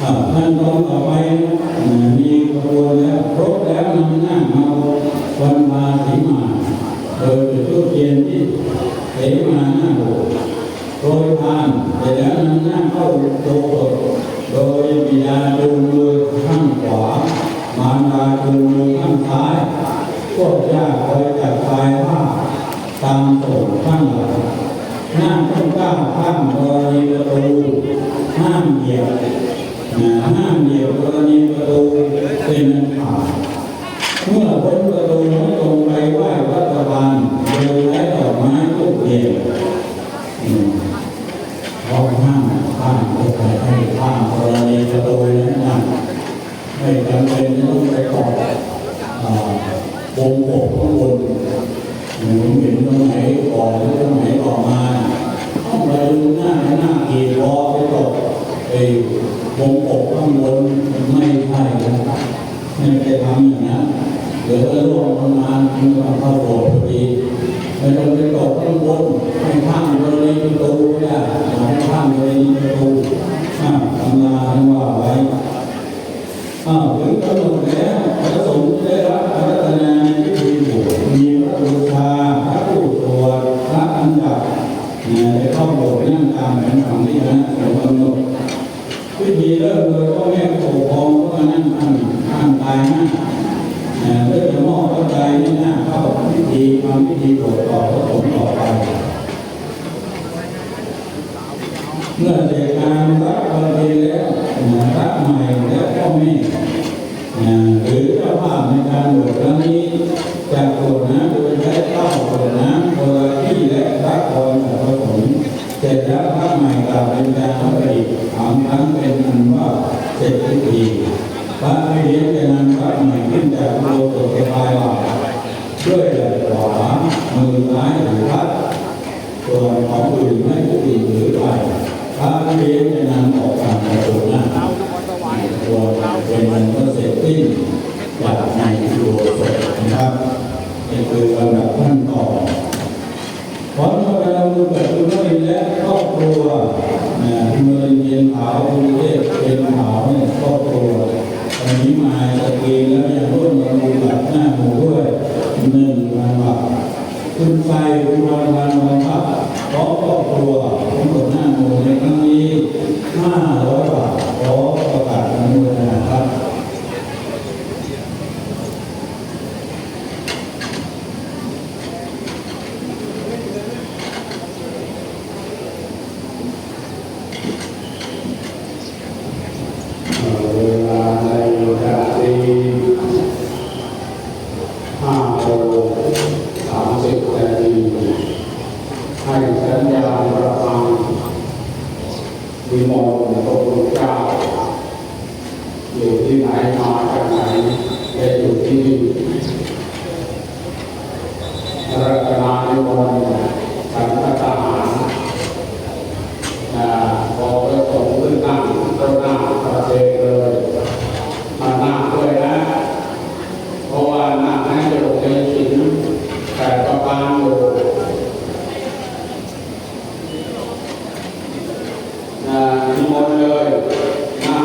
อ่าขั้อนต่อไปอ่ามีกระบวนแล้วครบแล้วนำหน้ามาวันมาสีมาโดยจุดธูปเทียนที่เสมาหน้าโบโดยทานเสร็จแล้วนำหน้าเข้าโบสถ์โดยบิดาจูมือข้างขวามารดาจูมือข้างซ้ายพวกญาติคอยจัดปลายผ้าตามส่งข้างหลังาวข้ามกรณีประตูห้ามเหยียบห้ามเดียวกรณีประตูเป็นขาดเมื่อพ้นประตูไม่ตรงไปไหว้รัฐบาลโดยใช้ดอกไม้ทุกเดียวเขาห้ามห้ามผู้ให้ห้ามกรณีประตูนั้นนะไม่จำเป็นต้องไปขอบอ่าวงกบข้างบนหรือเห็นตรงไหนก่อนหรือตรงไหนต่อมา ไอ้วงกข้างบนไม่ใช่นะครับไม่ไปทำอย่างนั้นเดี๋ยวจะล่วงลงมามันก็เข้าโบสถ์พอดีไม่ต้องไปตกข้างบนให้ข้ามบริเวณประตูไม่ได้ให้ข้ามบริเวณประตูอ่าตำรานว่าไว้อ้าวถึงกำหนดแล้วพระสงฆ์ได้รับพระรัตนาในพิธีบวชมีพระบูชาพระผู้ตรวจพระอันดับเนี่ยได้เข้าโบสถ์นั่งตามแผนผังที่คณะสงฆ์กำหนด พิธีเริ่มโดยพ่อแม่ผู้ปกครองก็มานั่งข้างข้างตายหน้าเนี่ยเพื่อจะมอบพระใจให้หน้าเข้าพิธีทำพิธีโปรดต่อพระสงฆ์ต่ จากในตัวสดนะครับนี่คือลำดับขั้นตอนพร้อมกับเราดูแบบดูด้วยและครอบครัวนะเมืองเย็นขาวกรุงเทพเป็นขาวเนี่ยครอบครัววันนี้มาสกรีนแล้วยังร่วมกันดูแบบหน้าหมูด้วยหนึ่งพันบาท คุณไปคุณวันวันวันพักขอครอบครัวทั้งหมดหน้าหมู่ในครั้งนี้ห้าร้อยบาทขอประกาศอนุโมทนาครับ เวลาในนาทีห้าโมงสามสิบนาทีให้สัญญาณระฆัง วิมลพระพุทธเจ้าอยู่ที่ไหนมาจากไหนได้อยู่ที่นี่รัตนานิมนต์สังฆทหาร อ่าพอพระสงฆ์ขึ้นนั่งก็หน้าประเทศเลยมานั่งด้วยนะ เพราะว่านั่งให้อยู่ในศีลแต่ประการอยู่อ่านิมนต์เลยนั่ง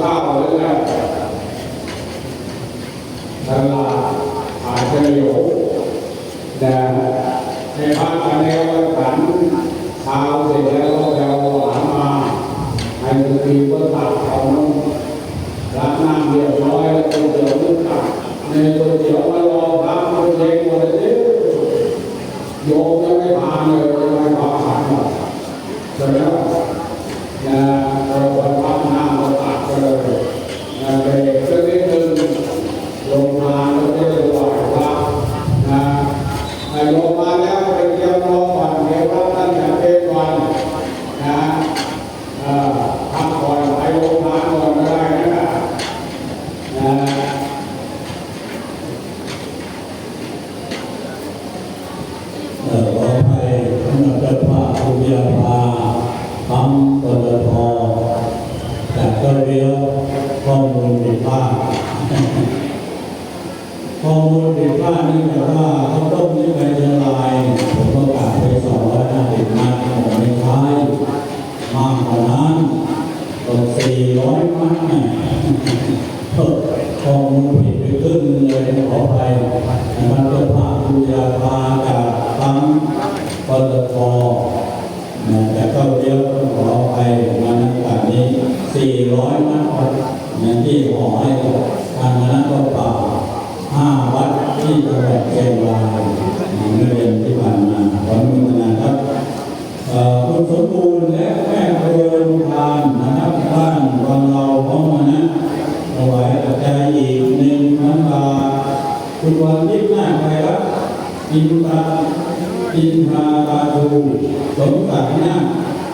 ข้าวหรือไงตลาดอาจจะอยู่แต่ในภาคการเรียนว่าขันเช้าเสร็จแล้วก็จะเอาหวานมาให้ทุกทีก็ตักเอาน้ำร้านน้ำเรียบร้อยแล้วก๋วเตี๋ยวนึกตักในก๋วเตี๋ยวมารอพระคนเล็กหมดเลยโยมยังไม่ผ่านเลยไม่ผ่านขันหรอกเสร็จแล้วนะเราวันพักน้ำเราตักไปเลยนะไปเล็กสักนิดนึง ลงมาแล้วแก ก็เรียกข้อมูลผิดพลาด ข้อมูลผิดพลาดนี่แบบว่าเขาต้มนี่ไปเชียงรายผมก็กลับไปสองร้อยห้าสิบนัดผมไม่ใช่มากกว่านั้นตกสี่ร้อยมัดเนี่ยข้อมูลผิดไปครึ่งหนึ่งเลยขอไปนะครับเจ้าภาพบูชาพาจากทั้งปตทนะแต่ก็เยอะขอไปมาในการนี้สี่ร้อยมัด นะที่ขอให้กับทางคณะก็ป่าห้าวัดที่จังหวัดเชียงรายเมื่อเดือนที่ผ่านมาขออนุโมทนาครับคุณสมบูรณ์และแม่เรือนทานนะครับบ้านวังเราพร้อมมานะถวายปัจจัยอีกหนึ่งพันบาทคุณวันยิ่งหน้าไปรับอินตาอินทาตาดูสมศักดิ์นา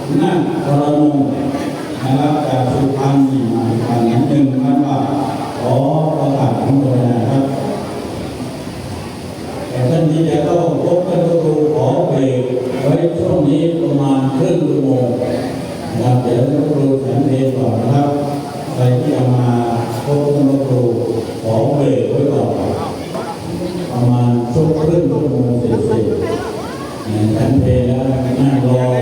คนาคพรนงนะครับจากสุพรรณนี่มาพัน cantera, mango.